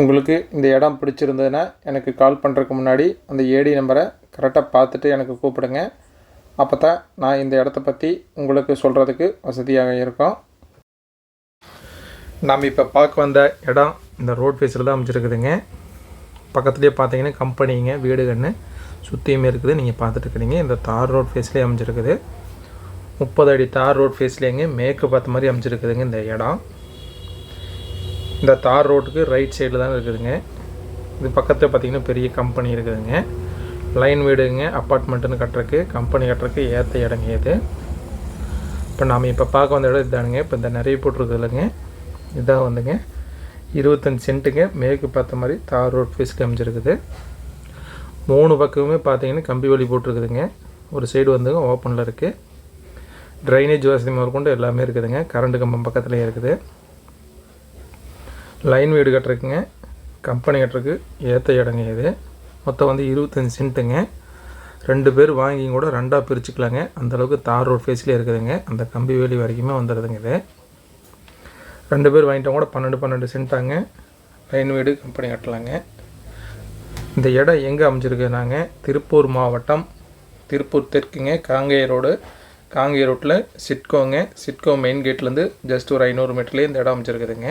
உங்களுக்கு இந்த இடம் பிடிச்சிருந்ததுன்னா எனக்கு கால் பண்ணுறதுக்கு முன்னாடி அந்த ஏடி நம்பரை கரெக்டாக பார்த்துட்டு எனக்கு கூப்பிடுங்க. அப்போ தான் நான் இந்த இடத்த பற்றி உங்களுக்கு சொல்கிறதுக்கு வசதியாக இருக்கும். நாம் இப்போ பார்க்க வந்த இடம் இந்த ரோட் ஃபேஸில் தான் அமைச்சிருக்குதுங்க பக்கத்துலேயே பார்த்தீங்கன்னா கம்பெனிங்க வீடுகன்னு சுற்றியுமே இருக்குது. நீங்கள் பார்த்துட்டு இருக்கிறீங்க. இந்த தார் ரோட் ஃபேஸ்லேயே அமைஞ்சிருக்குது. முப்பது அடி தார் ரோட் ஃபேஸ்லேங்க மேற்கு பார்த்த மாதிரி அமைச்சிருக்குதுங்க இந்த இடம். இந்த தார் ரோட்டுக்கு ரைட் சைடில் தான் இருக்குதுங்க. இது பக்கத்தில் பார்த்தீங்கன்னா பெரிய கம்பெனி இருக்குதுங்க. லைன் வீடுங்க அப்பார்ட்மெண்ட்டுன்னு கட்டுறக்கு கம்பெனி கட்டுறக்கு ஏற்ற இடங்க இது. இப்போ நாம் இப்போ பார்க்க வந்த இடம் இதானுங்க. இப்போ இந்த நிறைய போட்டிருக்கு இல்லைங்க. இதான் வந்துங்க. இருபத்தஞ்சி சென்ட்டுங்க. மேற்கு பார்த்த மாதிரி தார் ரோட் ஃபீஸ் அமைஞ்சிருக்குது மூணு பக்கமுமே பார்த்தீங்கன்னா கம்பி வழி போட்டிருக்குதுங்க. ஒரு சைடு வந்துங்க ஓப்பனில் இருக்குது ட்ரைனேஜ் வசதி முதற்கொண்டு எல்லாமே இருக்குதுங்க. கரண்ட் கம்பம் பக்கத்துலேயே இருக்குது. லைன் வீடு கட்டுறதுக்குங்க கம்பெனி கட்டுறதுக்கு ஏற்ற இடங்க இது. மொத்தம் வந்து இருபத்தஞ்சி சென்ட்டுங்க ரெண்டு பேர் வாங்கி கூட ரெண்டாக பிரிச்சுக்கலாங்க. அந்தளவுக்கு தார் ரோட் ஃபேஸ்லேயே இருக்குதுங்க. அந்த கம்பி வேலி வரைக்குமே வந்துடுதுங்க இது. ரெண்டு பேர் வாங்கிட்டோம் கூட பன்னெண்டு பன்னெண்டு சென்ட்டாங்க லைன் வீடு கம்பெனி கட்டலாங்க. இந்த இடம் எங்கே அமைஞ்சிருக்குனாங்க? திருப்பூர் மாவட்டம் திருப்பூர் தெற்குங்க. காங்கேய ரோடு காங்கேய ரோட்டில் சிட்கோங்க. சிட்கோ மெயின் கேட்லேருந்து ஜஸ்ட் ஒரு ஐநூறு மீட்டர்லேயே இந்த இடம் அமைஞ்சிருக்குதுங்க.